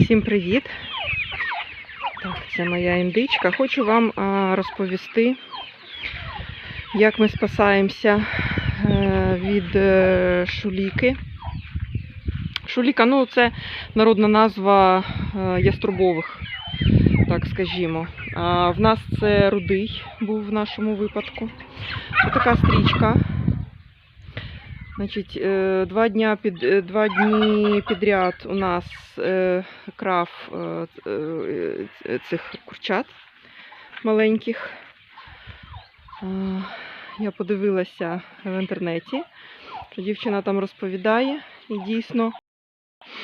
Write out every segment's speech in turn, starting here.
Всім привіт! Так, це моя індичка. Хочу вам розповісти, як ми спасаємося е, від е, шуліки. Шуліка, ну це народна назва е, яструбових, так скажімо. В нас це рудий був в нашому випадку. Ось така стрічка. Значить, е, два, дня під, е, два дні підряд у нас е, крав цих курчат маленьких. Я подивилася в інтернеті, що дівчина там розповідає, і дійсно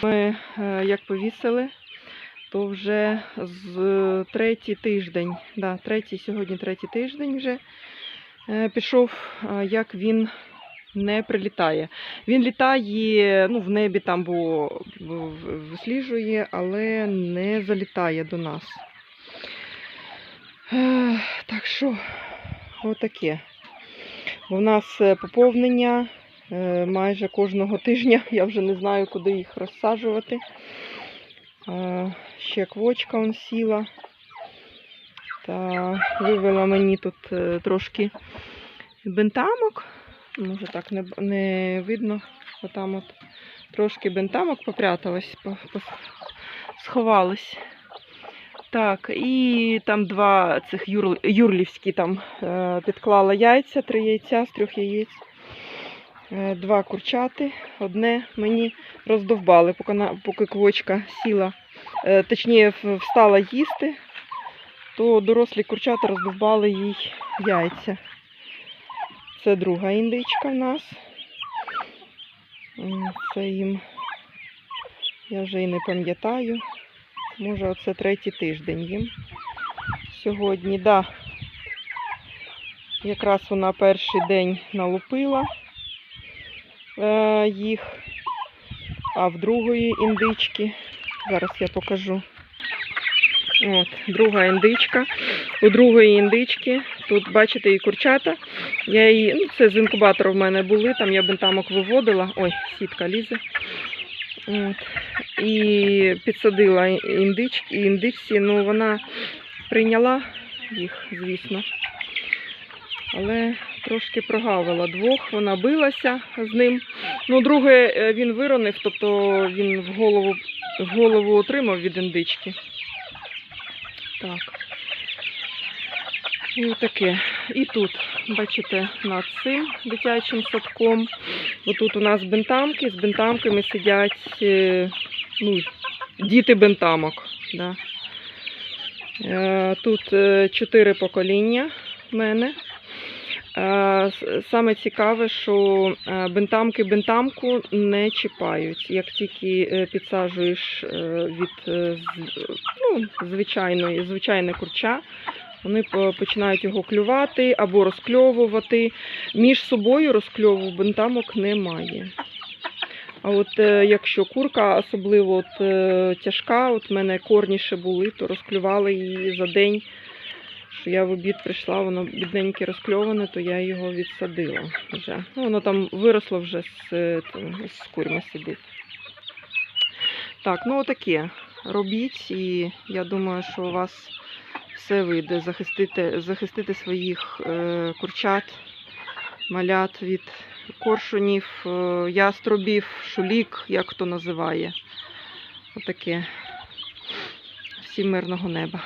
ми як повісили, то вже з третій тиждень, да, третій, сьогодні третій тиждень вже пішов, як він не прилітає. Він літає ну, в небі там, бо висліджує, але не залітає до нас. Так що, отаке. В нас е, поповнення е, майже кожного тижня. Я вже не знаю, куди їх розсаджувати. Е, Ще квочка он сіла. Та вивела мені тут е, трошки бентамок. Може так не, не видно. Отам от трошки бентамок попряталось, по, по, сховались. Так, і там два цих юр, юрлівські там е, підклала яйця, три яйця з трьох яєць. Е, два курчати. Одне мені роздовбали, поки, поки квочка сіла, е, точніше встала їсти, то дорослі курчата роздовбали їй яйця. Це друга індичка в нас. Це їм, я вже і не пам'ятаю. Може, оце третій тиждень їм. Сьогодні, да. Якраз вона перший день налупила е, їх, а в другої індички, зараз я покажу. От, друга індичка. У другої індички, тут бачите і курчата. Я її, ну, це з інкубатора в мене були, там я бентамок виводила. Ой, сітка лізе. От. І підсадила індички, індичці, ну вона прийняла їх, звісно. Але трошки прогавила двох, вона билася з ним. Ну, друге е, він виронив, тобто він в голову, в голову отримав від індички. Так. І таке. І тут, бачите, над цим дитячим садком. Отут у нас бентамки, з бентамками сидять е, ну, діти бентамок. Да. Е, Тут е, чотири покоління в мене. Е, Саме цікаве, що е, бентамки бентамку не чіпають. Як тільки е, підсаджуєш від ну, звичайної, звичайне курча, вони починають його клювати або розкльовувати. Між собою розкльову бентамок немає. А от якщо курка особливо от, тяжка, от мене корніше були, то розклювали її за день. Що я в обід прийшла, воно бідненьке розкльоване, то я його відсадила вже. Ну, воно там виросло вже з, е, з курми сидить. Так, ну отаке. Робіть, і я думаю, що у вас все вийде захистити, захистити своїх е, курчат, малят від коршунів, е, яструбів, шулік, як хто називає. Отаке. Всім мирного неба.